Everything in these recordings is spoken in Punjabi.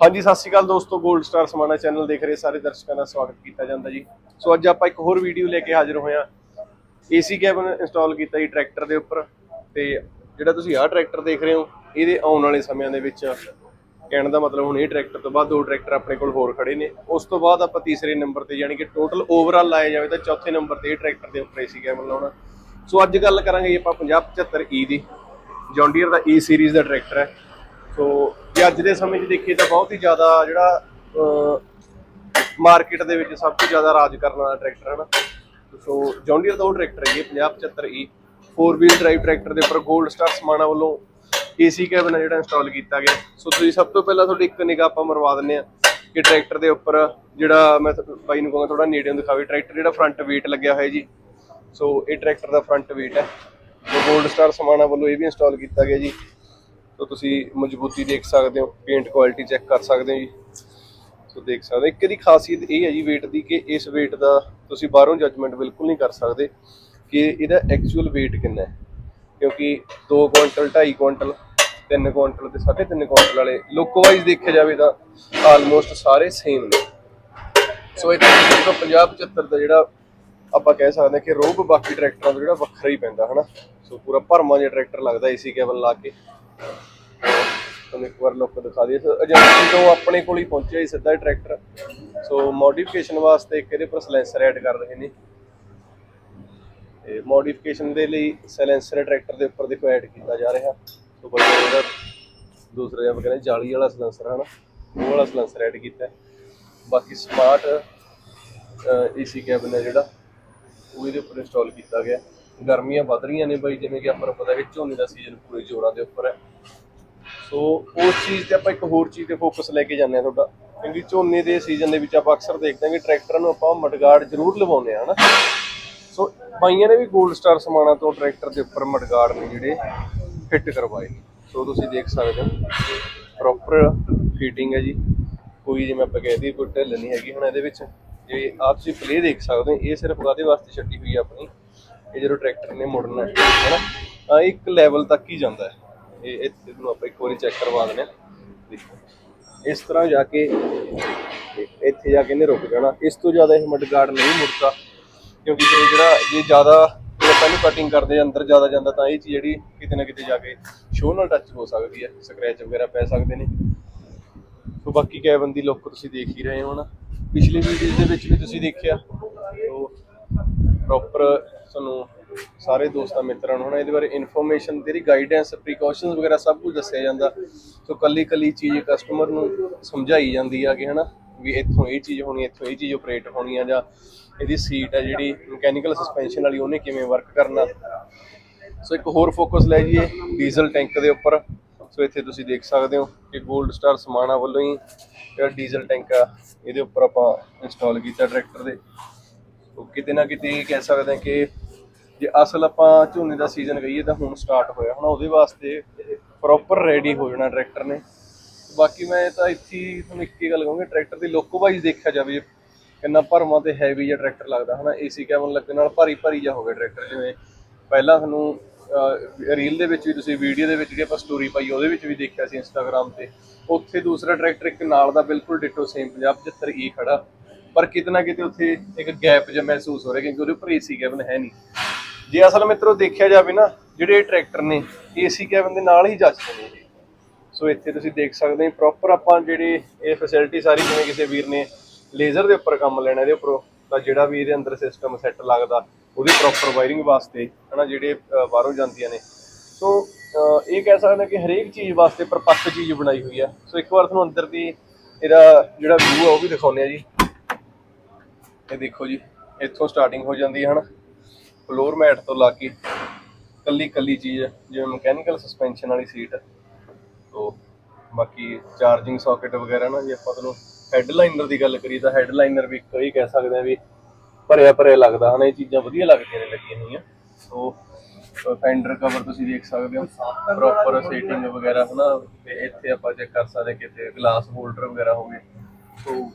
ਹਾਂਜੀ, ਸਤਿ ਸ਼੍ਰੀ ਅਕਾਲ ਦੋਸਤੋ 골ਡ ਸਟਾਰ ਸਮਾਣਾ ਚੈਨਲ ਦੇਖ ਰਹੇ ਸਾਰੇ ਦਰਸ਼ਕਾਂ ਦਾ ਸਵਾਗਤ ਕੀਤਾ ਜਾਂਦਾ ਜੀ। ਸੋ ਅੱਜ ਆਪਾਂ ਇੱਕ ਹੋਰ ਵੀਡੀਓ ਲੈ ਕੇ ਹਾਜ਼ਰ ਹੋਏ ਹਾਂ। ਏਸੀ ਕੈਬਨ ਇੰਸਟਾਲ ਕੀਤਾ ਜੀ ਟਰੈਕਟਰ ਦੇ ਉੱਪਰ। ਤੇ ਜਿਹੜਾ ਤੁਸੀਂ ਆਹ ਟਰੈਕਟਰ ਦੇਖ ਰਹੇ ਹੋ, ਇਹਦੇ ਆਉਣ ਵਾਲੇ ਸਮਿਆਂ ਦੇ ਵਿੱਚ ਕਹਿਣ ਦਾ ਮਤਲਬ ਹੁਣ ਇਹ ਟਰੈਕਟਰ ਤੋਂ ਬਾਅਦ ਦੋ ਟਰੈਕਟਰ ਆਪਣੇ ਕੋਲ ਹੋਰ ਖੜੇ ਨੇ। ਉਸ ਤੋਂ ਬਾਅਦ ਆਪਾਂ ਤੀਸਰੇ ਨੰਬਰ ਤੇ ਯਾਨੀ ਕਿ ਟੋਟਲ ਓਵਰਆਲ ਲਾਇਆ ਜਾਵੇ ਤਾਂ ਚੌਥੇ ਨੰਬਰ ਤੇ ਇਹ ਟਰੈਕਟਰ ਦੇ ਉੱਪਰ ਏਸੀ ਕੈਬਨ ਲਾਉਣਾ। ਸੋ ਅੱਜ ਗੱਲ ਕਰਾਂਗੇ ਜੀ ਆਪਾਂ 5075 E ਦੀ। ਜੌਂਡੀਅਰ ਦਾ E ਸੀਰੀਜ਼ ਦਾ ਟਰੈਕਟਰ ਹੈ। ਸੋ ਜੇ ਅੱਜ ਦੇ ਸਮੇਂ 'ਚ ਦੇਖੀਏ ਤਾਂ ਬਹੁਤ ਹੀ ਜ਼ਿਆਦਾ ਜਿਹੜਾ ਮਾਰਕੀਟ ਦੇ ਵਿੱਚ ਸਭ ਤੋਂ ਜ਼ਿਆਦਾ ਰਾਜ ਕਰਨ ਵਾਲਾ ਟਰੈਕਟਰ ਹੈ ਨਾ। ਸੋ ਜੌਂਡੀਅਰ ਦਾ ਉਹ ਟਰੈਕਟਰ ਹੈ ਇਹ 5075 E 4 ਵੀਲ ਡਰਾਈਵ ਟਰੈਕਟਰ ਦੇ ਉੱਪਰ 골ਡ ਸਟਾਰ ਸਮਾਣਾ ਵੱਲੋਂ ਏਸੀ ਕੈਬਨ ਹੈ ਜਿਹੜਾ ਇੰਸਟਾਲ ਕੀਤਾ ਗਿਆ। ਸੋ ਤੁਸੀਂ ਸਭ ਤੋਂ ਪਹਿਲਾਂ ਤੁਹਾਡੀ ਇੱਕ ਨਿਗਾਹ ਆਪਾਂ ਮਰਵਾ ਦਿੰਨੇ ਆ ਕਿ ਟਰੈਕਟਰ ਦੇ ਉੱਪਰ ਜਿਹੜਾ ਮੈਂ ਬਾਈ ਨੂੰ ਕਹਾਂਗਾ ਥੋੜਾ ਨੇੜਿਓਂ ਦਿਖਾਵੇ ਟਰੈਕਟਰ ਜਿਹੜਾ ਫਰੰਟ weight ਲੱਗਿਆ ਹੋਇਆ ਜੀ। ਸੋ ਇਹ ਟਰੈਕਟਰ ਦਾ ਫਰੰਟ weight ਹੈ। ਜੋ 골ਡ ਸਟਾਰ ਸਮਾਣਾ ਵੱਲੋਂ ਇਹ ਵੀ ਇੰਸਟਾਲ ਕੀਤਾ ਗਿਆ ਜੀ। ਸੋ ਤੁਸੀਂ ਮਜ਼ਬੂਤੀ ਦੇਖ ਸਕਦੇ ਹੋ ਪੇਂਟ ਕੁਆਲਿਟੀ ਚੈੱਕ ਕਰ ਸਕਦੇ ਹੋ ਜੀ। ਸੋ ਦੇਖ ਸਕਦੇ ਇੱਕ ਇਹਦੀ ਖਾਸੀਅਤ ਇਹ ਹੈ ਜੀ, weight ਦੀ ਕਿ ਇਸ weight ਦਾ ਤੁਸੀਂ ਬਾਹਰੋਂ ਜੱਜਮੈਂਟ ਬਿਲਕੁਲ ਨਹੀਂ ਕਰ ਸਕਦੇ ਕਿ ਇਹਦਾ ਐਕਚੁਅਲ weight ਕਿੰਨਾ ਹੈ। ਕਿਉਂਕਿ 2 ਕੁਇੰਟਲ 2.5 ਕੁਇੰਟਲ 3 ਕੁਇੰਟਲ ਤੇ 3.5 ਕੁਇੰਟਲ ਵਾਲੇ ਲੁੱਕ ਵਾਈਜ਼ ਦੇਖਿਆ ਜਾਵੇ ਤਾਂ ਆਲਮੋਸਟ ਸਾਰੇ ਸੇਮ ਨੇ। ਸੋ ਇਹ ਤਾਂ 50 75 ਦਾ ਜਿਹੜਾ ਆਪਾਂ ਕਹਿ ਸਕਦੇ ਹਾਂ ਕਿ ਰੋਬ ਬਾਕੀ ਟਰੈਕਟਰਾਂ ਤੋਂ ਜਿਹੜਾ ਵੱਖਰਾ ਹੀ ਪੈਂਦਾ, ਹਨਾ। ਸੋ ਪੂਰਾ ਭਰਮਾ ਜਿਹਾ ਟਰੈਕਟਰ ਲੱਗਦਾ ਏਸੀ ਕੇਬਲ ਲਾ ਕੇ। ਤੁਹਾਨੂੰ ਇੱਕ ਵਾਰ ਲੁੱਕ ਦਿਖਾ ਦਈਏ। ਸੋ ਏਜੰਸੀ ਤੋਂ ਆਪਣੇ ਕੋਲ ਹੀ ਪਹੁੰਚਿਆ ਜੀ ਸਿੱਧਾ ਇਹ ਟਰੈਕਟਰ ਸੋ ਮੋਡੀਫਿਕੇਸ਼ਨ ਵਾਸਤੇ ਇੱਕ ਇਹਦੇ ਪਰ ਸਲੈਂਸਰ ਐਡ ਕਰ ਰਹੇ ਨੇ। ਤੇ ਮੋਡੀਫਿਕੇਸ਼ਨ ਦੇ ਲਈ ਸਲੈਂਸਰ ਟਰੈਕਟਰ ਦੇ ਉੱਪਰ ਦੇਖੋ ਐਡ ਕੀਤਾ ਜਾ ਰਿਹਾ। ਸੋ ਬੜਾ ਇਹਦਾ ਦੂਸਰਾ ਜਿਹਾ ਕਹਿੰਦੇ ਜਾਲੀ ਵਾਲਾ ਸਲੈਂਸਰ ਹਨਾ, ਉਹ ਵਾਲਾ ਸਲੈਂਸਰ ਐਡ ਕੀਤਾ ਬਾਕੀ ਸਮਾਰਟ ਏਸੀ ਕੈਬਨ ਹੈ ਜਿਹੜਾ, ਉਹ ਇਹਦੇ ਉੱਪਰ ਇੰਸਟਾਲ ਕੀਤਾ ਗਿਆ ਗਰਮੀਆਂ ਵੱਧ ਰਹੀਆਂ ਨੇ ਬਾਈ, ਜਿਵੇਂ ਕਿ ਆਪਾਂ ਨੂੰ ਪਤਾ ਹੈ ਕਿ ਝੋਨੇ ਦਾ ਸੀਜ਼ਨ ਪੂਰੇ ਜ਼ੋਰਾਂ ਦੇ ਉੱਪਰ ਹੈ। ਸੋ ਉਸ ਚੀਜ਼ ਤੇ ਆਪਾਂ ਇੱਕ ਹੋਰ ਚੀਜ਼ ਤੇ ਫੋਕਸ ਲੈ ਕੇ ਜਾਂਦੇ ਆ ਤੁਹਾਡਾ। ਕਿਉਂਕਿ ਝੋਨੇ ਦੇ ਸੀਜ਼ਨ ਦੇ ਵਿੱਚ ਆਪਾਂ ਅਕਸਰ ਦੇਖਦੇ ਹਾਂ ਕਿ ਟਰੈਕਟਰਾਂ ਨੂੰ ਆਪਾਂ ਮਡਗਾਰਡ ਜ਼ਰੂਰ ਲਵਾਉਂਦੇ ਆ ਹਨਾ। ਸੋ ਬਾਈਆਂ ਨੇ ਵੀ 골ਡ ਸਟਾਰ ਸਮਾਣਾ ਤੋਂ ਟਰੈਕਟਰ ਦੇ ਉੱਪਰ ਮਡਗਾਰਡ ਨੇ ਜਿਹੜੇ ਫਿੱਟ ਕਰਵਾਏ। ਨੇ ਸੋ ਤੁਸੀਂ ਦੇਖ ਸਕਦੇ ਹੋ ਪ੍ਰੋਪਰ ਫਿਟਿੰਗ ਹੈ ਜੀ। ਕੋਈ ਜਿਵੇਂ ਆਪਾਂ ਕਹਿ ਦਈਏ ਕੋਈ ਢਿੱਲ ਨਹੀਂ ਹੈਗੀ ਹੁਣ ਇਹਦੇ ਵਿੱਚ। ਜੇ ਆਪ ਤੁਸੀਂ ਪਲੇ ਦੇਖ ਸਕਦੇ ਹੋ, ਇਹ ਸਿਰਫ ਕਾਦੇ ਵਾਸਤੇ ਛੱਡੀ ਹੋਈ ਹੈ ਆਪਣੀ? ਇਹ ਜਦੋਂ ਟਰੈਕਟਰ ਨੇ ਮੁੜਨਾ ਹੈ, ਹੈਨਾ? ਤਾਂ ਇੱਕ ਲੈਵਲ ਤੱਕ ਹੀ ਜਾਂਦਾ ਹੈ। ਇਹ ਇਹ ਆਪਾਂ ਇੱਕ ਵਾਰੀ ਚੈੱਕ ਕਰਵਾ ਦਿੰਦੇ ਹਾਂ। ਦੇਖੋ, ਇਸ ਤਰ੍ਹਾਂ ਜਾ ਕੇ ਇੱਥੇ ਜਾ ਕੇ ਇਹਨੇ ਰੁਕ ਜਾਣਾ। ਇਸ ਤੋਂ ਜ਼ਿਆਦਾ ਇਹ ਮਡਗਾਰਡ ਨਹੀਂ ਮੁੜਦਾ, ਕਿਉਂਕਿ ਇਹ ਜਿਹੜਾ ਜੇ ਜ਼ਿਆਦਾ ਜੇ ਆਪਾਂ ਕਟਿੰਗ ਕਰਦੇ ਅੰਦਰ ਜ਼ਿਆਦਾ ਜਾਂਦਾ, ਤਾਂ ਇਹ ਚੀਜ਼ ਜਿਹੜੀ ਕਿਤੇ ਨਾ ਕਿਤੇ ਜਾ ਕੇ ਸ਼ੋਅ ਨਾਲ ਟੱਚ ਹੋ ਸਕਦੀ ਹੈ। ਸਕ੍ਰੈਚ ਵਗੈਰਾ ਪੈ ਸਕਦੇ ਨੇ। ਸੋ ਬਾਕੀ ਕੈਬਨ ਦੀ ਲੁੱਕ ਤੁਸੀਂ ਦੇਖ ਹੀ ਰਹੇ ਹੋ ਨਾ ਪਿਛਲੀ ਵੀਡੀਓ ਦੇ ਵਿੱਚ ਵੀ ਤੁਸੀਂ ਦੇਖਿਆ। ਸੋ ਪ੍ਰੋਪਰ ਤੁਹਾਨੂੰ ਸਾਰੇ ਦੋਸਤਾਂ, ਮਿੱਤਰਾਂ ਨੂੰ ਹਨਾ, ਇਹਦੇ ਬਾਰੇ ਇਨਫੋਰਮੇਸ਼ਨ ਤੇਰੀ ਗਾਈਡੈਂਸ ਪ੍ਰੀਕਾਸ਼ਨਸ ਵਗੈਰਾ ਸਭ ਕੁਝ ਦੱਸਿਆ ਜਾਂਦਾ। ਸੋ ਕੱਲੀ ਕੱਲੀ ਚੀਜ਼ ਕਸਟਮਰ ਨੂੰ ਸਮਝਾਈ ਜਾਂਦੀ ਆ ਕਿ ਹਨਾ, ਵੀ ਇੱਥੋਂ ਇਹ ਚੀਜ਼ ਹੋਣੀ, ਇੱਥੋਂ ਇਹ ਚੀਜ਼ ਆਪਰੇਟ ਹੋਣੀ ਆ, ਜਾਂ ਇਹਦੀ ਸੀਟ ਆ ਜਿਹੜੀ ਮਕੈਨੀਕਲ ਸਸਪੈਂਸ਼ਨ ਵਾਲੀ, ਉਹਨੇ ਕਿਵੇਂ ਵਰਕ ਕਰਨਾ। ਸੋ ਇੱਕ ਹੋਰ ਫੋਕਸ ਲੈ ਜੀਏ ਡੀਜ਼ਲ ਟੈਂਕ ਦੇ ਉੱਪਰ। ਸੋ ਇੱਥੇ ਤੁਸੀਂ ਦੇਖ ਸਕਦੇ ਹੋ ਕਿ 골ਡ ਸਟਾਰ ਸਮਾਣਾ ਵੱਲੋਂ ਹੀ ਜਿਹੜਾ ਡੀਜ਼ਲ ਟੈਂਕ ਆ, ਇਹਦੇ ਉੱਪਰ ਆਪਾਂ ਇੰਸਟਾਲ ਕੀਤਾ ਟਰੈਕਟਰ ਦੇ। ਸੋ ਕਿਤੇ ਨਾ ਕਿਤੇ ਕਹਿ ਸਕਦੇ ਹਾਂ ਕਿ ਜੇ ਅਸਲ ਆਪਾਂ ਝੋਨੇ ਦਾ ਸੀਜ਼ਨ ਕਹੀਏ ਤਾਂ ਹੁਣ ਸਟਾਰਟ ਹੋਇਆ। ਹੁਣ ਉਹਦੇ ਵਾਸਤੇ ਪ੍ਰੋਪਰ ਰੈਡੀ ਹੋ ਜਾਣਾ ਟਰੈਕਟਰ ਨੇ। ਬਾਕੀ ਮੈਂ ਤਾਂ ਇੱਥੇ ਤੁਹਾਨੂੰ ਇੱਕ ਹੀ ਗੱਲ ਕਹੂੰਗਾ ਟਰੈਕਟਰ ਦੀ ਲੁੱਕ ਵਾਈਜ਼ ਦੇਖਿਆ ਜਾਵੇ, ਕਿੰਨਾ ਭਰਵਾਂ ਤੇ ਹੈਵੀ ਜਿਹਾ ਟਰੈਕਟਰ ਲੱਗਦਾ। ਹਨਾ ਏਸੀ ਕੈਬਨ ਲੱਗਣ ਨਾਲ ਭਾਰੀ ਭਾਰੀ ਜਿਹਾ ਹੋ ਗਿਆ ਟਰੈਕਟਰ ਜਿਵੇਂ ਪਹਿਲਾਂ ਤੁਹਾਨੂੰ ਰੀਲ ਦੇ ਵਿੱਚ ਵੀ ਤੁਸੀਂ ਵੀਡੀਓ ਦੇ ਵਿੱਚ ਜਿਹੜੀ ਆਪਾਂ ਸਟੋਰੀ ਪਾਈ, ਉਹਦੇ ਵਿੱਚ ਵੀ ਦੇਖਿਆ ਸੀ ਇੰਸਟਾਗ੍ਰam ਤੇ। ਉੱਥੇ ਦੂਸਰਾ ਟਰੈਕਟਰ ਇੱਕ ਨਾਲ ਦਾ ਬਿਲਕੁਲ ਡਿਟੋ ਸੇਮ 50 75 E ਖੜਾ। ਪਰ ਕਿਤੇ ਨਾ ਕਿਤੇ ਉੱਥੇ ਇੱਕ ਗੈਪ ਜਿਹਾ ਮਹਿਸੂਸ ਹੋ ਰਿਹਾ ਕਿਉਂਕਿ ਉਹਦੇ ਉੱਪਰ ਏਸੀ ਕੈਬਨ ਹੈ ਨਹੀਂ। ਜੇ ਅਸਲ ਮਿੱਤਰੋ ਦੇਖਿਆ ਜਾਵੇ ਨਾ, ਜਿਹੜੇ ਟਰੈਕਟਰ ਨੇ ਏਸੀ ਕੈਬਨ ਦੇ ਨਾਲ ਹੀ ਜੱਜਦੇ ਨੇ। ਇਹ ਸੋ ਇੱਥੇ ਤੁਸੀਂ ਦੇਖ ਸਕਦੇ ਹੋ ਪ੍ਰੋਪਰ ਆਪਾਂ ਜਿਹੜੇ ਇਹ ਫੈਸਿਲਿਟੀ ਸਾਰੀ, ਜਿਵੇਂ ਕਿਸੇ ਵੀਰ ਨੇ ਲੇਜ਼ਰ ਦੇ ਉੱਪਰ ਕੰਮ ਲੈਣਾ, ਇਹਦੇ ਉੱਪਰੋਂ ਤਾਂ ਜਿਹੜਾ ਵੀ ਇਹਦੇ ਅੰਦਰ ਸਿਸਟਮ ਸੈੱਟ ਲੱਗਦਾ, ਉਹਦੀ ਪ੍ਰੋਪਰ ਵਾਇਰਿੰਗ ਵਾਸਤੇ, ਹਨਾ, ਜਿਹੜੇ ਬਾਹਰੋਂ ਜਾਂਦੀਆਂ ਨੇ। ਸੋ ਇਹ ਕਹਿ ਸਕਦੇ ਹਾਂ ਕਿ ਹਰੇਕ ਚੀਜ਼ ਵਾਸਤੇ ਪਰਪੱਕ ਚੀਜ਼ ਬਣਾਈ ਹੋਈ ਆ ਸੋ ਇੱਕ ਵਾਰ ਤੁਹਾਨੂੰ ਅੰਦਰ ਦੀ ਇਹਦਾ ਜਿਹੜਾ ਵਿਊ ਆ, ਉਹ ਵੀ ਦਿਖਾਉਂਦੇ ਆ ਜੀ। ਇਹ ਦੇਖੋ ਜੀ, ਇੱਥੋਂ ਸਟਾਰਟਿੰਗ ਹੋ ਜਾਂਦੀ ਹੈ ਹਨਾ। ਫਲੋਰ ਮੈਟ ਤੋਂ ਲਾ ਕੇ ਕੱਲੀ ਕੱਲੀ ਚੀਜ਼ ਜਿਵੇਂ ਮਕੈਨੀਕਲ ਸਸਪੈਂਸ਼ਨ ਵਾਲੀ ਸੀਟ ਤੋ ਬਾਕੀ ਚਾਰਜਿੰਗ ਸਾਕਟ ਵਗੈਰਾ ਨਾ, ਜੇ ਆਪਾਂ ਤੁਹਾਨੂੰ ਹੈਡਲਾਈਨਰ ਦੀ ਗੱਲ ਕਰੀਏ ਤਾਂ ਹੈਡਲਾਈਨਰ ਵੀ ਇੱਕ ਹੀ ਕਹਿ ਸਕਦੇ ਆ ਵੀ ਭਰਿਆ ਭਰਿਆ ਲੱਗਦਾ ਹਨਾ, ਇਹ ਚੀਜ਼ਾਂ ਵਧੀਆ ਲੱਗਦੀਆਂ ਨੇ ਲੱਗੀਆਂ ਹੋਈਆਂ। ਸੋ ਫੈਂਡਰ ਕਵਰ ਤੁਸੀਂ ਦੇਖ ਸਕਦੇ ਹੋ ਪ੍ਰੋਪਰ ਸੈਟਿੰਗ ਵਗੈਰਾ ਹਨਾ, ਤੇ ਇੱਥੇ ਆਪਾਂ ਚੈੱਕ ਕਰ ਸਕਦੇ ਹਾਂ ਕਿਤੇ ਗਲਾਸ ਹੋਲਡਰ ਵਗੈਰਾ ਹੋਵੇ। ਸੋ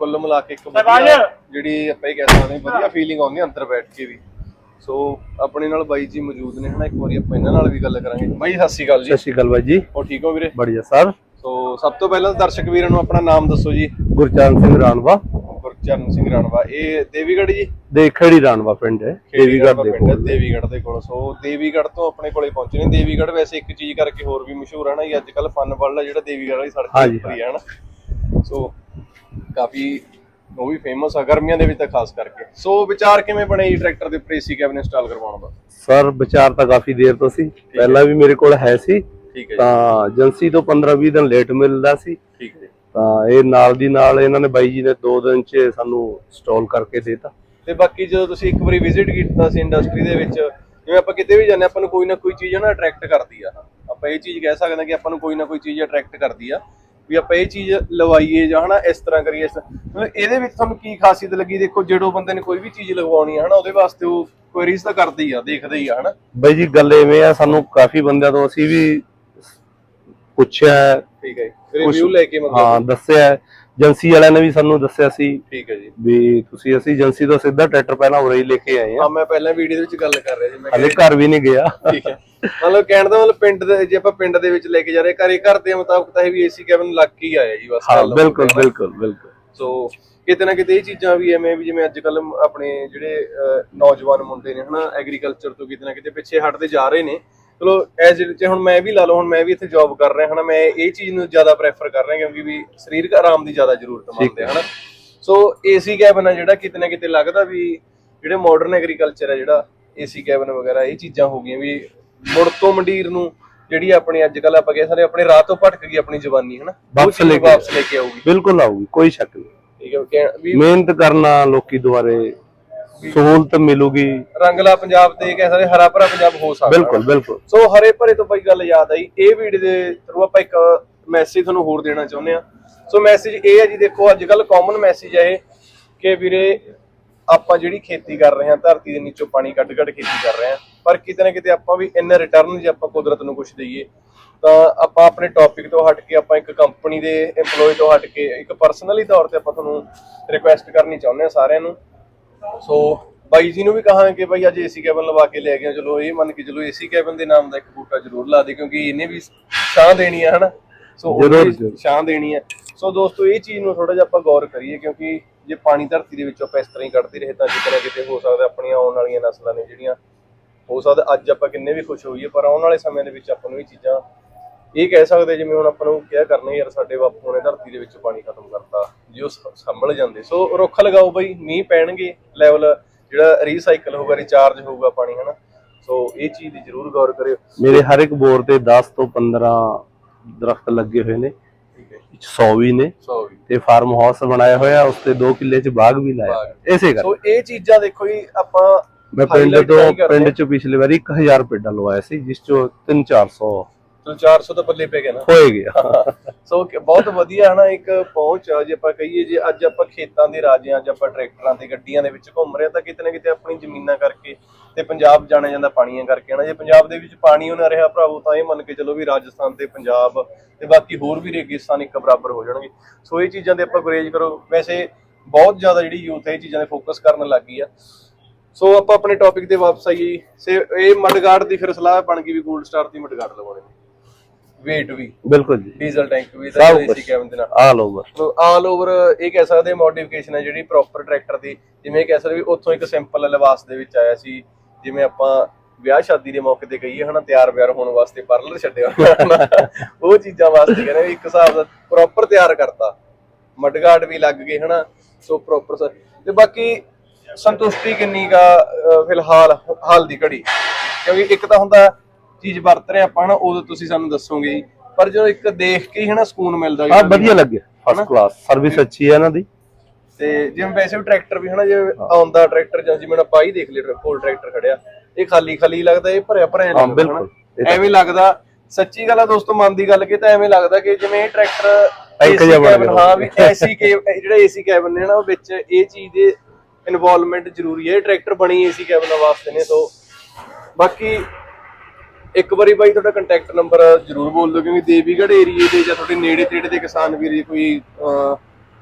ਕੁੱਲ ਮਿਲਾ ਕੇ ਇੱਕ ਜਿਹੜੀ ਆਪਾਂ ਇਹ ਕਹਿ ਸਕਦੇ ਵਧੀਆ ਫੀਲਿੰਗ ਆਉਂਦੀ ਅੰਦਰ ਬੈਠ ਕੇ ਵੀ। ਸੋ ਆਪਣੇ ਨਾਲ ਬਾਈ ਜੀ ਮੌਜੂਦ ਨੇ ਹਨਾ ਇੱਕ ਵਾਰੀ ਆਪਾਂ ਇਹਨਾਂ ਨਾਲ ਵੀ ਗੱਲ ਕਰਾਂਗੇ। ਬਾਈ ਸਤਿ ਸ਼੍ਰੀ ਅਕਾਲ ਜੀ। ਸਤਿ ਸ਼੍ਰੀ ਅਕਾਲ ਬਾਈ ਜੀ। ਹੋ ਠੀਕ ਹੋ ਵੀਰੇ? ਬੜੀਆ ਸਰ। ਸੋ ਸਭ ਤੋਂ ਪਹਿਲਾਂ ਦਰਸ਼ਕ ਵੀਰਾਂ ਨੂੰ ਆਪਣਾ ਨਾਮ ਦੱਸੋ ਜੀ। ਗੁਰਚਰਨ ਸਿੰਘ ਰਾਣਵਾ। ਗੁਰਚਰਨ ਸਿੰਘ ਰਾਣਵਾ। ਇਹ ਦੇਵੀਗੜ੍ਹ ਜੀ? ਦੇਖੜੀ ਰਾਣਵਾ ਪਿੰਡ ਹੈ ਦੇਵੀਗੜ੍ਹ ਦੇ ਕੋਲ। ਦੇਵੀਗੜ੍ਹ ਦੇ ਕੋਲ। ਸੋ ਦੇਵੀਗੜ੍ਹ ਤੋਂ ਆਪਣੇ ਕੋਲੇ ਪਹੁੰਚੇ ਨੇ। ਦੇਵੀਗੜ੍ਹ ਵੈਸੇ ਇੱਕ ਚੀਜ਼ ਕਰਕੇ ਹੋਰ ਵੀ ਮਸ਼ਹੂਰ ਹੈ ਨਾ ਜੀ ਅੱਜ ਕੱਲ ਫਨ ਵਰਲਡ ਜਿਹੜਾ ਦੇਵੀਗੜ੍ਹ ਵਾਲੀ ਸੜਕ ਤੇ ਹੈ ਨਾ ਸੋ ਕਾਫੀ ਉਹ ਵੀ ਫੇਮਸ ਆ ਗਰਮੀਆਂ ਦੇ ਵਿੱਚ ਤਾਂ ਖਾਸ ਕਰਕੇ। ਸੋ ਵਿਚਾਰ ਕਿਵੇਂ ਬਣੇ ਜੀ ਟਰੈਕਟਰ ਦੇ ਉੱਪਰ ਏਸੀ ਕੈਬਨ ਇੰਸਟਾਲ ਕਰਵਾਉਣ ਦਾ? ਸਰ ਵਿਚਾਰ ਤਾਂ ਕਾਫੀ ਦੇਰ ਤੋਂ ਸੀ। ਪਹਿਲਾਂ ਵੀ ਮੇਰੇ ਕੋਲ ਹੈ ਸੀ। ਠੀਕ ਹੈ ਜੀ। ਤਾਂ ਏਜੰਸੀ ਤੋਂ 15-20 ਦਿਨ ਲੇਟ ਮਿਲਦਾ ਸੀ। ਠੀਕ ਹੈ ਤਾਂ ਇਹ ਨਾਲ ਦੀ ਨਾਲ ਇਹਨਾਂ ਨੇ ਬਾਈ ਜੀ ਨੇ 2 ਦਿਨ 'ਚ ਸਾਨੂੰ ਇੰਸਟਾਲ ਕਰਕੇ ਦੇਤਾ। ਤੇ ਬਾਕੀ ਜਦੋਂ ਤੁਸੀਂ ਇੱਕ ਵਾਰੀ ਵਿਜ਼ਿਟ ਕੀਤਾ ਸੀ ਇੰਡਸਟਰੀ ਦੇ ਵਿੱਚ ਜਿਵੇਂ ਆਪਾਂ ਕਿਤੇ ਵੀ ਜਾਂਦੇ ਆਪਾਂ ਨੂੰ ਕੋਈ ਨਾ ਕੋਈ ਚੀਜ਼ ਨਾ ਅਟਰੈਕਟ ਕਰਦੀ ਆ। ਆਪਾਂ ਇਹ ਚੀਜ਼ ਕਹਿ ਸਕਦੇ ਹਾਂ ਕਿ ਆਪਾਂ ਨੂੰ ਕੋਈ ਨਾ ਕੋਈ ਚੀਜ਼ ਅਟਰੈਕਟ ਕਰਦੀ ਆ। ਵੀ ਆਪਾਂ ਇਹ ਚੀਜ਼ ਲਵਾਈਏ ਜਾਂ ਹਨਾ ਇਸ ਤਰ੍ਹਾਂ ਕਰੀਏ ਮਤਲਬ ਇਹਦੇ ਵਿੱਚ ਤੁਹਾਨੂੰ ਕੀ ਖਾਸੀਅਤ ਲੱਗੀ? ਦੇਖੋ ਜਿਹੜੋ ਬੰਦੇ ਨੇ ਕੋਈ ਵੀ ਚੀਜ਼ ਲਗਵਾਉਣੀ ਆ ਹਨਾ ਉਹਦੇ ਵਾਸਤੇ ਉਹ ਕੁਐਰੀਜ਼ ਤਾਂ ਕਰਦਾ ਹੀ ਆ ਦੇਖਦਾ ਹੀ ਆ ਹਨਾ। ਬਾਈ ਜੀ ਗੱਲ ਐਵੇਂ ਆ ਸਾਨੂੰ ਕਾਫੀ ਬੰਦਿਆਂ ਤੋਂ ਅਸੀਂ ਵੀ ਪੁੱਛਿਆ ਹੈ, ਠੀਕ ਹੈ ਰਿਵਿਊ ਲੈ ਕੇ ਮਤਲਬ ਹਾਂ ਦੱਸਿਆ ਹੈ। ਏਜੰਸੀ ਵਾਲਿਆਂ ਨੇ ਵੀ ਸਾਨੂੰ ਦੱਸਿਆ ਸੀ ਠੀਕ ਹੈ ਜੀ। ਵੀ ਤੁਸੀਂ ਅਸੀਂ ਏਜੰਸੀ ਤੋਂ ਸਿੱਧਾ ਟਰੈਕਟਰ ਪਹਿਲਾਂ ਉਰੇ ਹੀ ਲੈ ਕੇ ਆਏ ਆ। ਹਾਂ ਮੈਂ ਪਹਿਲਾਂ ਵੀਡੀਓ ਦੇ ਵਿੱਚ ਗੱਲ ਕਰ ਰਿਹਾ ਸੀ ਮੈਂ ਹਲੇ ਘਰ ਵੀ ਨਹੀਂ ਗਿਆ। ਠੀਕ ਹੈ। ਮਤਲਬ ਕਹਿਣ ਦਾ ਮਤਲਬ ਪਿੰਡ ਦੇ ਜੇ ਆਪਾਂ ਪਿੰਡ ਦੇ ਵਿੱਚ ਲੈ ਕੇ ਜਾ ਰਹੇ ਘਰੇ ਘਰ ਦੇ ਮੁਤਾਬਕ ਤਾਂ ਇਹ ਵੀ ਏਸੀ ਕੈਬਨ ਲੱਗ ਕੇ ਹੀ ਆਇਆ ਜੀ ਬਸ ਹਾਂ ਬਿਲਕੁਲ ਬਿਲਕੁਲ ਬਿਲਕੁਲ। ਸੋ ਕਿਤੇ ਨਾ ਕਿਤੇ ਇਹ ਚੀਜ਼ਾਂ ਵੀ ਐਵੇਂ ਵੀ ਜਿਵੇਂ ਅੱਜ ਕੱਲ ਆਪਣੇ ਜਿਹੜੇ ਨੌਜਵਾਨ ਮੁੰਡੇ ਨੇ ਹਨਾ ਐਗਰੀਕਲਚਰ ਤੋਂ ਕਿਤੇ ਨਾ ਕਿਤੇ ਪਿੱਛੇ ਹਟਦੇ ਜਾ ਰਹੇ ਨੇ। ਚਲੋ ਐਜ਼ ਜੇ ਹੁਣ ਮੈਂ ਵੀ ਲਾ ਲਓ ਹੁਣ ਮੈਂ ਵੀ ਇੱਥੇ ਜੌਬ ਕਰ ਰਿਹਾ ਹਨਾ ਮੈਂ ਇਹ ਚੀਜ਼ ਨੂੰ ਜ਼ਿਆਦਾ ਪ੍ਰੈਫਰ ਕਰ ਰਿਹਾ ਕਿਉਂਕਿ ਵੀ ਸਰੀਰਕ ਆਰਾਮ ਦੀ ਜ਼ਿਆਦਾ ਜ਼ਰੂਰਤ ਮੰਨਦੇ ਹਨਾ। ਸੋ ਏਸੀ ਕੈਬਨ ਆ ਜਿਹੜਾ ਕਿਤੇ ਨਾ ਕਿਤੇ ਲੱਗਦਾ ਵੀ ਜਿਹੜੇ ਮਾਡਰਨ ਐਗਰੀਕਲਚਰ ਆ ਜਿਹੜਾ ਏਸੀ ਕੈਬਨ ਵਗੈਰਾ ਇਹ ਚੀਜ਼ਾਂ ਹੋ ਗਈਆਂ ਵੀ ਮੁੜ ਤੋਂ ਮੰਡੀਰ ਨੂੰ ਜਿਹੜੀ ਆਪਣੀ ਅੱਜ ਕੱਲ ਆਪਾਂ ਕਹਿ ਸਕਦੇ ਹਾਂ, ਆਪਣੇ ਰਾਹ ਤੋਂ ਭਟਕ ਗਈ ਆਪਣੀ ਜਵਾਨੀ ਹਨਾ? ਉਹ ਵਾਪਸ ਚੀਜ਼ ਲੈ ਕੇ ਵਾਪਸ ਲੈ ਕੇ ਆਊਗੀ। ਬਿਲਕੁਲ ਆਊਗੀ ਕੋਈ ਸ਼ੱਕ ਨਹੀਂ। ਠੀਕ ਹੈ ਵੀ ਮਿਹਨਤ ਕਰਨਾ ਲੋਕੀ ਦੁਆਰੇ ਸਹੂਲਤ ਮਿਲੂਗੀ। ਰੰਗਲਾ ਪੰਜਾਬ ਤੇ ਕਹਿ ਸਕਦੇ ਹਰਾ ਭਰਾ ਪੰਜਾਬ ਹੋ ਸਕਦਾ। ਬਿਲਕੁਲ ਬਿਲਕੁਲ। ਸੋ ਹਰੇ ਭਰੇ ਤੋਂ ਬਈ ਗੱਲ ਯਾਦ ਆਈ ਇਹ ਵੀਡੀਓ ਦੇ ਥਰੂ ਆਪਾਂ ਇੱਕ ਮੈਸੇਜ ਤੁਹਾਨੂੰ ਹੋਰ ਦੇਣਾ ਚਾਹੁੰਦੇ ਆ ਸੋ ਮੈਸੇਜ ਇਹ ਹੈ ਜੀ ਦੇਖੋ ਅੱਜ ਕੱਲ ਕਾਮਨ ਮੈਸੇਜ ਹੈ ਇਹ ਕਿ ਵੀਰੇ ਆਪਾਂ ਜਿਹੜੀ ਖੇਤੀ ਕਰ ਰਹੇ ਹਾਂ ਧਰਤੀ ਦੇ ਨੀਚੋਂ ਪਾਣੀ ਕੱਢ ਕੱਢ ਖੇਤੀ ਕਰ ਰਹੇ ਹਾਂ। ਪਰ ਕਿਤੇ ਨਾ ਕਿਤੇ ਆਪਾਂ ਵੀ ਇਨ ਰਿਟਰਨ ਜੇ ਆਪਾਂ ਕੁਦਰਤ ਨੂੰ ਕੁਝ ਦਈਏ ਤਾਂ ਆਪਾਂ ਆਪਣੇ ਟੌਪਿਕ ਤੋਂ ਹਟ ਕੇ ਆਪਾਂ ਇੱਕ ਕੰਪਨੀ ਦੇ EMPLOYE ਤੋਂ ਹਟ ਕੇ ਇੱਕ ਪਰਸਨਲੀ ਤੌਰ ਤੇ ਆਪਾਂ ਤੁਹਾਨੂੰ ਰਿਕੁਐਸਟ ਕਰਨੀ ਚਾਹੁੰਦੇ ਆ ਸਾਰਿਆਂ ਨੂੰ। ਸੋ ਬਾਈ ਜੀ ਨੂੰ ਵੀ ਕਹਾਂਗੇ ਬਾਈ ਅੱਜ ਏਸੀ ਕੈਬਨ ਲਵਾ ਕੇ ਲੈ ਗਏ ਚਲੋ ਇਹ ਮੰਨ ਕੇ ਚਲੋ ਏਸੀ ਕੈਬਨ ਦੇ ਨਾਮ ਦਾ ਇੱਕ ਬੂਟਾ ਜ਼ਰੂਰ ਲਾ ਦੇ ਕਿਉਂਕਿ ਇਹਨੇ ਵੀ ਛਾਂ ਦੇਣੀ ਹੈ ਹਨਾ? ਸੋ ਉਹਨੇ। ਛਾਂ ਦੇਣੀ ਹੈ ਸੋ ਦੋਸਤੋ ਇਹ ਚੀਜ਼ ਨੂੰ ਥੋੜਾ ਜਿਹਾ ਆਪਾਂ ਗੌਰ ਕਰੀਏ ਕਿਉਂਕਿ ਜੇ ਪਾਣੀ ਧਰਤੀ ਦੇ ਵਿੱਚੋਂ ਆਪਾਂ ਇਸ ਤਰ੍ਹਾਂ ਹੀ ਕੱਢਦੇ ਰਹੇ ਤਾਂ ਕਿਤੇ ਨਾ ਕਿਤੇ ਹੋ ਸਕਦਾ ਆਪਣੀਆਂ ਆਉਣ ਵਾਲੀਆਂ ਨਸਲਾਂ ਨੇ ਜਿਹੜੀਆਂ ਹੋ ਸਕਦਾ ਅੱਜ ਆਪਾਂ ਕਿੰਨੇ ਵੀ ਖੁਸ਼ ਹੋਈਏ ਪਰ ਆਉਣ ਵਾਲੇ ਸਮੇਂ ਦੇ ਵਿੱਚ ਆਪਾਂ ਨੂੰ ਇਹ ਚੀਜ਼ਾਂ ਇਹ ਕਹਿ ਸਕਦੇ ਜਿਵੇਂ ਹੁਣ ਆਪਾਂ ਨੂੰ ਕਿਹਾ ਕਰਨਾ ਯਾਰ ਸਾਡੇ ਬਾਪੂ ਨੇ ਧਰਤੀ ਦੇ ਵਿੱਚ ਪਾਣੀ ਖਤਮ ਕਰਤਾ ਜੇ ਉਹ ਸੰਭਲ ਜਾਂਦੇ। ਸੋ ਰੁੱਖ ਲਗਾਓ ਬਈ ਮੀਂਹ ਪੈਣਗੇ ਲੈਵਲ ਜਿਹੜਾ ਰੀਸਾਈਕਲ ਹੋਊਗਾ ਰਿਚਾਰਜ ਹੋਊਗਾ ਪਾਣੀ ਹਨਾ? ਸੋ ਇਹ ਚੀਜ਼ ਦੀ ਜ਼ਰੂਰ ਗੌਰ ਕਰਿਓ। ਮੇਰੇ ਹਰ ਇੱਕ ਬੋਰ ਤੇ 10 ਤੋਂ 15 ਦਰਖਤ ਲੱਗੇ ਹੋਏ ਨੇ ਠੀਕ ਹੈ 100 ਵੀ ਨੇ ਸੋ ਵੀ। ਤੇ ਫਾਰਮ ਹਾਊਸ ਬਣਾਇਆ ਹੋਇਆ ਉਸ ਤੇ 2 ਕਿੱਲੇ ਚ ਬਾਗ ਵੀ ਲਾਇਆ। ਇਸੇ ਕਰ ਸੋ ਇਹ ਚੀਜ਼ਾਂ ਦੇਖੋ ਜੀ ਆਪਾਂ ਮੈਂ ਪਿੰਡ highlight ਤੋਂ ਤਾਂ ਹੀ ਕਰਦੇ। ਪਿੰਡ ਚ ਪਿਛਲੀ ਵਾਰੀ 1000 ਪੇਡਾ ਲਵਾਇਆ ਸੀ ਜਿਸ ਚੋਂ 3-400 ਚਲੋ 400 ਤਾਂ ਪੱਲੇ ਪੈ ਗਿਆ ਨਾ। ਹੋਏ ਗਿਆ ਸੋ ਕਿ ਬਹੁਤ ਵਧੀਆ ਹਨਾ ਇੱਕ ਪਹੁੰਚ ਆ ਜੇ ਆਪਾਂ ਕਹੀਏ ਜੇ ਅੱਜ ਆਪਾਂ ਖੇਤਾਂ ਦੇ ਰਾਜੇ ਅੱਜ ਆਪਾਂ ਟਰੈਕਟਰਾਂ ਤੇ ਗੱਡੀਆਂ ਦੇ ਵਿੱਚ ਘੁੰਮ ਰਹੇ ਹਾਂ ਤਾਂ ਕਿਤੇ ਨਾ ਕਿਤੇ ਆਪਣੀ ਜ਼ਮੀਨਾਂ ਕਰਕੇ ਤੇ ਪੰਜਾਬ ਜਾਣਿਆ ਜਾਂਦਾ ਪਾਣੀਆਂ ਕਰਕੇ ਹਨਾ ਜੇ ਪੰਜਾਬ ਦੇ ਵਿੱਚ ਪਾਣੀ ਉਹਨਾਂ ਰਿਹਾ ਭਰਾਵੋ ਤਾਂ ਇਹ ਮੰਨ ਕੇ ਚਲੋ ਵੀ ਰਾਜਸਥਾਨ ਤੇ ਪੰਜਾਬ ਤੇ ਬਾਕੀ ਹੋਰ ਵੀ ਰੇਗਿਸਤਾਨ ਇੱਕ ਬਰਾਬਰ ਹੋ ਜਾਣਗੇ। ਸੋ ਇਹ ਚੀਜ਼ਾਂ ਤੇ ਆਪਾਂ ਗੁਰੇਜ ਕਰੋ। ਵੈਸੇ ਬਹੁਤ ਜ਼ਿਆਦਾ ਜਿਹੜੀ ਯੂਥ ਹੈ ਇਹ ਚੀਜ਼ਾਂ ਤੇ ਫੋਕਸ ਕਰਨ ਲੱਗ ਗਈ ਆ। ਸੋ ਆਪਾਂ ਆਪਣੇ ਟੌਪਿਕ ਤੇ ਵਾਪਸ ਆਈਏ ਸੇ ਇਹ ਮਡਗਾਰਡ ਦੀ ਫਿਰ ਸਲਾਹ ਬਣ ਗਈ ਵੀ 골ਡ ਸਟਾਰ ਦੀ ਮਡਗਾਰਡ ਲਵਾਉਣੇ। weight ਵੀ। ਬਿਲਕੁਲ ਜੀ। ਡੀਜ਼ਲ ਟੈਂਕ ਵੀ ਤਾਂ। ਏਸੀ ਕੈਬਨ ਦੇ ਨਾਲ। ਆਲ ਓਵਰ ਆਲ ਓਵਰ ਇਹ ਕਹਿ ਸਕਦੇ ਮੋਡੀਫਿਕੇਸ਼ਨ ਹੈ ਜਿਹੜੀ ਪ੍ਰੋਪਰ ਟਰੈਕਟਰ ਦੀ। ਜਿਵੇਂ ਕਹਿ ਸਕਦੇ ਵੀ ਉੱਥੋਂ ਇੱਕ ਸਿੰਪਲ ਲਿਬਾਸ ਦੇ ਵਿੱਚ ਆਇਆ ਸੀ। ਜਿਵੇਂ ਆਪਾਂ ਵਿਆਹ ਸ਼ਾਦੀ ਦੇ ਮੌਕੇ ਤੇ ਕਹੀਏ ਹਨਾ ਤਿਆਰ ਬਿਆਰ ਹੋਣ ਵਾਸਤੇ ਪਾਰਲਰ ਛੱਡਿਆ। ਉਹ ਚੀਜ਼ਾਂ ਵਾਸਤੇ ਕਹਿੰਦੇ ਵੀ ਇੱਕ ਹਿਸਾਬ ਦਾ ਪ੍ਰੋਪਰ ਤਿਆਰ ਕਰਤਾ। ਮਡਗਾਰਡ ਵੀ ਲੱਗ ਗਏ ਹਨਾ ਸੋ ਪ੍ਰੋਪਰ ਤੇ ਬਾਕੀ ਸੰਤੁਸ਼ਟੀ ਕਿੰਨੀ ਕਾ ਫਿਲਹਾਲ ਹਾਲ ਦੀ ਘੜੀ? ਕਿਉਂਕਿ ਇੱਕ ਤਾਂ ਹੁੰਦਾ ਚੀਜ਼ ਵਰਤ ਰਹੇ ਆਪਾਂ ਨਾ ਉਦੋਂ ਤੁਸੀਂ ਸਾਨੂੰ ਦੱਸੋਗੇ ਪਰ ਜਦੋਂ ਇੱਕ ਦੇਖ ਕੇ ਹੀ ਹਨਾ ਸਕੂਨ ਮਿਲਦਾ ਹਾਂ ਵਧੀਆ ਲੱਗਿਆ ਫਸਟ ਕਲਾਸ ਸਰਵਿਸ ਅੱਛੀ ਹੈ ਇਹਨਾਂ ਦੀ। ਤੇ ਜਿਵੇਂ ਵੈਸੇ ਵੀ ਟਰੈਕਟਰ ਵੀ ਹਨਾ ਜਿਵੇਂ ਆਉਂਦਾ ਟਰੈਕਟਰ ਜਾਂ ਜਿਵੇਂ ਆਪਾਂ ਹੀ ਦੇਖ ਲਿਆ ਕੋਲ ਟਰੈਕਟਰ ਖੜਿਆ। ਇਹ ਖਾਲੀ ਖਾਲੀ ਲੱਗਦਾ ਇਹ ਭਰਿਆ ਭਰਿਆ ਹਾਂ, ਬਿਲਕੁਲ। ਐਵੇਂ ਲੱਗਦਾ ਸੱਚੀ ਗੱਲ ਆ ਦੋਸਤੋ ਮਨ ਦੀ ਗੱਲ ਕੀ ਤਾਂ ਐਵੇਂ ਲੱਗਦਾ ਕਿ ਜਿਵੇਂ ਇਹ ਟਰੈਕਟਰ ਹਾਂ ਵੀ ਏਸੀ ਕੇ ਜਿਹੜਾ ਏਸੀ ਕੈਬਨ ਨੇ ਨਾ ਉਹ ਵਿੱਚ ਇਹ ਚੀਜ਼ ਦੇ ਇਨਵੋਲਵਮੈਂਟ ਜ਼ਰੂਰੀ ਹੈ ਇਹ ਟਰੈਕਟਰ ਬਣੀ ਏਸੀ ਕੈਬਨ ਵਾਸਤੇ ਨੇ ਸੋ ਬਾਕੀ ਇੱਕ ਵਾਰੀ ਬਾਈ ਤੁਹਾਡਾ ਕੰਟੈਕਟ ਨੰਬਰ ਜਰੂਰ ਬੋਲ ਦਿਓ ਕਿਉਂਕਿ ਦੇਵੀਗੜ੍ਹ ਏਰੀਏ ਦੇ ਜਾਂ ਤੁਹਾਡੇ ਨੇੜੇ ਤੇੜੇ ਦੇ ਕਿਸਾਨ ਵੀਰ ਜੀ ਕੋਈ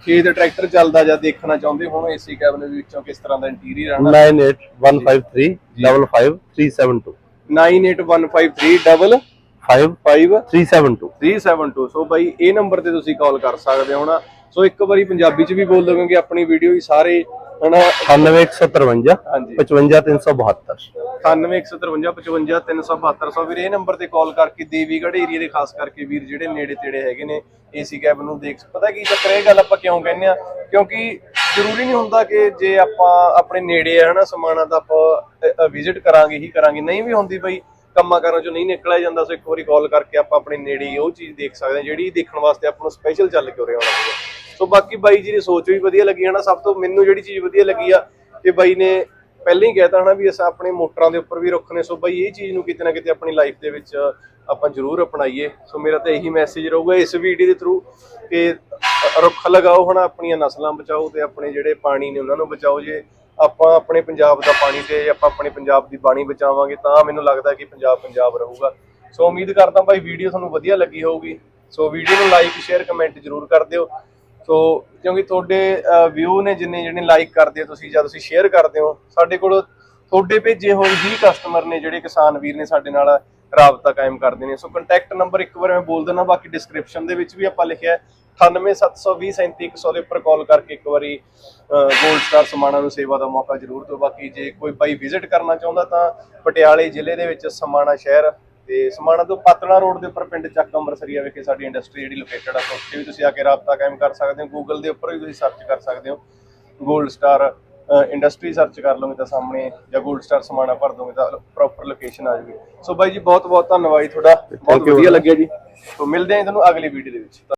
ਖੇਤ ਟਰੈਕਟਰ ਚੱਲਦਾ ਜਾਂ ਦੇਖਣਾ ਚਾਹੁੰਦੇ ਹੋਣ ਏਸੀ ਕੈਬਨ ਦੇ ਵਿੱਚੋਂ ਕਿਸ ਤਰ੍ਹਾਂ ਦਾ ਇੰਟੀਰੀਅਰ ਆਣਾ 98153 55372 98153 ਡਬਲ 5 5 372 372 ਸੋ ਬਾਈ ਇਹ ਨੰਬਰ ਤੇ ਤੁਸੀਂ ਕਾਲ ਕਰ ਸਕਦੇ ਹੋ ਨਾ ਸੋ ਇੱਕ ਵਾਰੀ ਪੰਜਾਬੀ ਚ ਵੀ ਬੋਲ ਦੋ ਕਿਉਂਕਿ ਆਪਣੀ ਵੀਡੀਓ ਹੀ ਸਾਰੇ ਹਨਾ? 98153 ਹਾਂਜੀ। 55372 9815555372 ਸੋ ਵੀਰ ਇਹ ਨੰਬਰ ਤੇ ਕਾਲ ਕਰਕੇ ਦੇਵੀਗੜ੍ਹ ਏਰੀਆ ਦੇ ਖਾਸ ਕਰਕੇ ਵੀਰ ਜਿਹੜੇ ਨੇੜੇ ਤੇੜੇ ਹੈਗੇ ਨੇ ਏਸੀ ਕੈਬ ਨੂੰ ਦੇਖ ਪਤਾ ਕੀ ਚੱਕਰ ਇਹ ਗੱਲ ਆਪਾਂ ਕਿਉਂ ਕਹਿੰਦੇ ਆ ਕਿਉਂਕਿ ਜ਼ਰੂਰੀ ਨਹੀਂ ਹੁੰਦਾ ਕਿ ਜੇ ਆਪਾਂ ਆਪਣੇ ਨੇੜੇ ਆ ਹਨਾ ਸਮਾਣਾ ਤਾਂ ਆਪਾਂ ਵਿਜ਼ਿਟ ਕਰਾਂਗੇ ਹੀ ਕਰਾਂਗੇ। ਨਹੀਂ ਵੀ ਹੁੰਦੀ ਬਈ ਕੰਮਾਂ ਕਾਰਾਂ ਚੋਂ ਨਹੀਂ ਨਿਕਲਿਆ ਜਾਂਦਾ ਸੋ ਇੱਕ ਵਾਰੀ ਕਾਲ ਕਰਕੇ ਆਪਾਂ ਆਪਣੇ ਨੇੜੇ ਉਹ ਚੀਜ਼ ਦੇਖ ਸਕਦੇ ਹਾਂ ਜਿਹੜੀ ਦੇਖਣ ਵਾਸਤੇ ਆਪਾਂ ਨੂੰ ਸਪੈਸ਼ਲ ਚੱਲ ਕੇ ਉਰੇ ਆਉਣਾ ਪਊਗਾ। ਸੋ ਬਾਕੀ ਬਾਈ ਜੀ ਦੀ ਸੋਚ ਵੀ ਵਧੀਆ ਲੱਗੀ ਹਨਾ, ਸਭ ਤੋਂ ਮੈਨੂੰ ਜਿਹੜੀ ਚੀਜ਼ ਵਧੀਆ ਲੱਗੀ ਆ ਕਿ ਬਾਈ ਨੇ ਪਹਿਲਾਂ ਹੀ ਕਹਿਤਾ ਹਨਾ ਵੀ ਅਸਾਂ ਆਪਣੇ ਮੋਟਰਾਂ ਦੇ ਉੱਪਰ ਵੀ ਰੁੱਖ ਨੇ ਸੋ ਬਾਈ ਇਹ ਚੀਜ਼ ਨੂੰ ਕਿਤੇ ਨਾ ਕਿਤੇ ਆਪਣੀ ਲਾਈਫ ਦੇ ਵਿੱਚ ਆਪਾਂ ਜ਼ਰੂਰ ਅਪਣਾਈਏ। ਸੋ ਮੇਰਾ ਤਾਂ ਇਹੀ ਮੈਸੇਜ ਰਹੂਗਾ ਇਸ ਵੀਡੀਓ ਦੇ ਥਰੂ ਕਿ ਰੁੱਖ ਲਗਾਓ ਹਨਾ, ਆਪਣੀਆਂ ਨਸਲਾਂ ਬਚਾਓ ਤੇ ਆਪਣੇ ਜਿਹੜੇ ਪਾਣੀ ਨੇ ਉਹਨਾਂ ਨੂੰ ਬਚਾਓ। ਜੇ ਆਪਾਂ ਆਪਣੇ ਪੰਜਾਬ ਦਾ ਪਾਣੀ ਤੇ ਆਪਾਂ ਆਪਣੇ ਪੰਜਾਬ ਦੀ ਬਾਣੀ ਬਚਾਵਾਂਗੇ ਤਾਂ ਮੈਨੂੰ ਲੱਗਦਾ ਕਿ ਪੰਜਾਬ ਪੰਜਾਬ ਰਹੂਗਾ। ਸੋ ਉਮੀਦ ਕਰਦਾ ਭਾਈ ਵੀਡੀਓ ਤੁਹਾਨੂੰ ਵਧੀਆ ਲੱਗੀ ਹੋਊਗੀ। ਸੋ ਵੀਡੀਓ ਨੂੰ ਲਾਈਕ ਸ਼ੇਅਰ ਕਮੈਂਟ ਜ਼ਰੂਰ ਕਰ ਦਿਓ। ਸੋ ਕਿਉਂਕਿ ਤੁਹਾਡੇ ਵਿਊ ਨੇ ਜਿੰਨੇ ਜਿਹੜੇ ਲਾਈਕ ਕਰਦੇ ਹੋ ਤੁਸੀਂ ਜਾਂ ਤੁਸੀਂ ਸ਼ੇਅਰ ਕਰਦੇ ਹੋ, ਸਾਡੇ ਕੋਲ ਤੁਹਾਡੇ ਭੇਜੇ ਹੋਏ ਹੀ ਕਸਟਮਰ ਨੇ ਜਿਹੜੇ ਕਿਸਾਨ ਵੀਰ ਨੇ ਸਾਡੇ ਨਾਲ ਰਾਬਤਾ ਕਾਇਮ ਕਰਦੇ ਨੇ ਸੋ ਕੰਟੈਕਟ ਨੰਬਰ ਇੱਕ ਵਾਰ ਮੈਂ ਬੋਲ ਦਿੰਦਾ, ਬਾਕੀ ਡਿਸਕ੍ਰਿਪਸ਼ਨ ਦੇ ਵਿੱਚ ਵੀ ਆਪਾਂ ਲਿਖਿਆ ਹੈ। 9872037100 ਦੇ ਉੱਪਰ ਕਾਲ ਕਰਕੇ ਇੱਕ ਵਾਰੀ ਗੋਲਡ ਸਟਾਰ ਸਮਾਣਾ ਨੂੰ ਸੇਵਾ ਦਾ ਮੌਕਾ ਜ਼ਰੂਰ ਦਿਓ। ਬਾਕੀ ਜੇ ਕੋਈ ਭਾਈ ਵਿਜ਼ਿਟ ਕਰਨਾ ਚਾਹੁੰਦਾ ਤਾਂ ਪਟਿਆਲੇ ਜ਼ਿਲ੍ਹੇ ਦੇ ਵਿੱਚ ਸਮਾਣਾ ਸ਼ਹਿਰ ਤੇ ਸਮਾਣਾ ਤੋਂ ਪਾਤਣਾ ਰੋਡ ਦੇ ਉੱਪਰ ਪਿੰਡ ਚੱਕ ਅੰਮ੍ਰਿਤਸਰੀਆ ਵਿਖੇ ਸਾਡੀ ਇੰਡਸਟਰੀ ਜਿਹੜੀ ਲੋਕੇਟਡ ਆ ਉੱਥੇ ਵੀ ਤੁਸੀਂ ਆ ਕੇ ਰਾਬਤਾ ਕਾਇਮ ਕਰ ਸਕਦੇ ਹੋ। ਗੂਗਲ ਦੇ ਉੱਪਰ ਵੀ ਤੁਸੀਂ ਸਰਚ ਕਰ ਸਕਦੇ ਹੋ। ਗੋਲਡ ਸਟਾਰ ਇੰਡਸਟਰੀ ਸਰਚ ਕਰ ਲਓਗੇ ਤਾਂ ਸਾਹਮਣੇ ਜਾਂ ਗੋਲਡ ਸਟਾਰ ਸਮਾਣਾ ਭਰ ਦੋਗੇ ਤਾਂ ਪ੍ਰੋਪਰ ਲੋਕੇਸ਼ਨ ਆ ਜਾਊਗੀ ਸੋ ਬਾਈ ਜੀ ਬਹੁਤ ਬਹੁਤ ਧੰਨਵਾਦ ਤੁਹਾਡਾ। ਬਹੁਤ ਵਧੀਆ ਲੱਗਿਆ ਜੀ। ਸੋ ਮਿਲਦੇ ਹਾਂ ਤੁਹਾਨੂੰ ਅਗਲੀ ਵੀਡੀਓ ਦੇ ਵਿੱਚ।